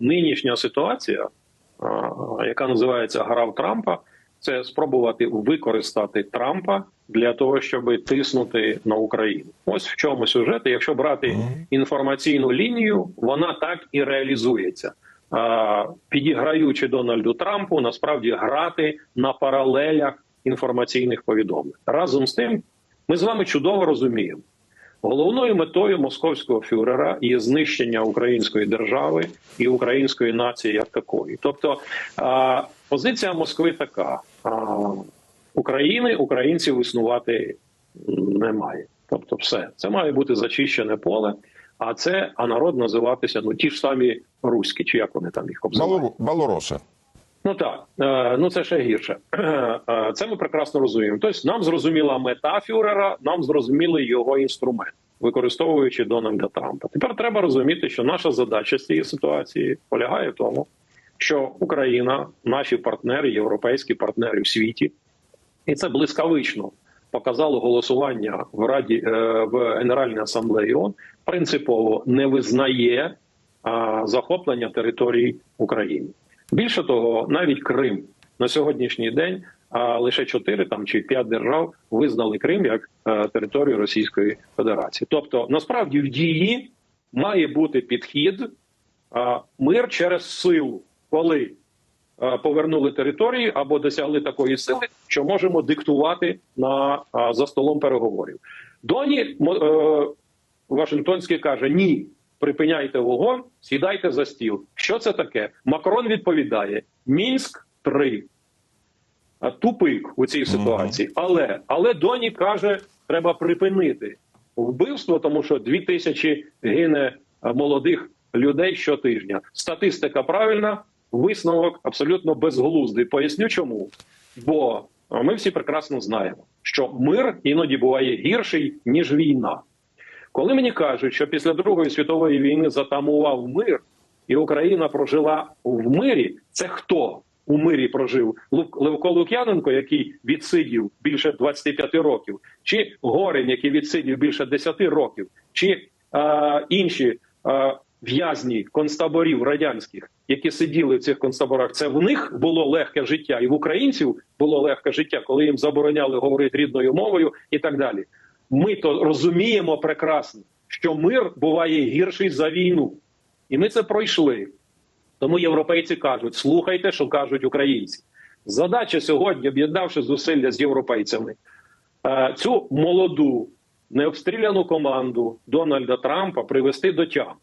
нинішня ситуація, яка називається гра в Трампа, це спробувати використати Трампа для того, щоб тиснути на Україну. Ось в чому сюжет. Якщо брати інформаційну лінію, вона так і реалізується. Підіграючи Дональду Трампу, насправді грати на паралелях інформаційних повідомлень. Разом з тим, ми з вами чудово розуміємо. Головною метою московського фюрера є знищення української держави і української нації як такої. Тобто позиція Москви така: України українців існувати немає. Тобто, все це має бути зачищене поле. А це а народ називатися ну ті ж самі руські, чи як вони там їх обзивають. Балороси. Ну так, е, ну це ще гірше. Е, Це ми прекрасно розуміємо. Тобто нам зрозуміла мета фюрера, нам зрозуміли його інструмент, використовуючи Дональда Трампа. Тепер треба розуміти, що наша задача з цієї ситуації полягає в тому, що Україна, наші партнери, європейські партнери в світі, і це блискавично показало голосування в Раді е, в Генеральній асамблеї ООН, принципово не визнає захоплення території України. Більше того, навіть Крим на сьогоднішній день а, лише чотири там чи п'ять держав визнали Крим як е, територію Російської Федерації. Тобто, насправді в дії має бути підхід а, мир через силу, коли е, повернули території або досягли такої сили, що можемо диктувати на за столом переговорів. Доні е, Вашингтонський каже: ні, припиняйте вогонь, сідайте за стіл. Що це таке? Макрон відповідає: Мінськ 3 А тупик у цій ситуації. Але але Доні каже, треба припинити вбивство, тому що дві тисячі гине молодих людей щотижня. Статистика правильна, висновок абсолютно безглуздий. Поясню чому. Бо ми всі прекрасно знаємо, що мир іноді буває гірший ніж війна. Коли мені кажуть, що після Другої світової війни затамував мир, і Україна прожила в мирі, це хто у мирі прожив? Левко Лук'яненко, який відсидів більше 25 років, чи Горень, який відсидів більше 10 років, чи е, інші е, в'язні концтаборів радянських, які сиділи в цих концтаборах, це в них було легке життя, і в українців було легке життя, коли їм забороняли говорити рідною мовою і так далі. Ми то розуміємо прекрасно, що мир буває гірший за війну, і ми це пройшли. Тому європейці кажуть: слухайте, що кажуть українці. Задача сьогодні, об'єднавши зусилля з європейцями, е, цю молоду необстріляну команду Дональда Трампа привести до тями.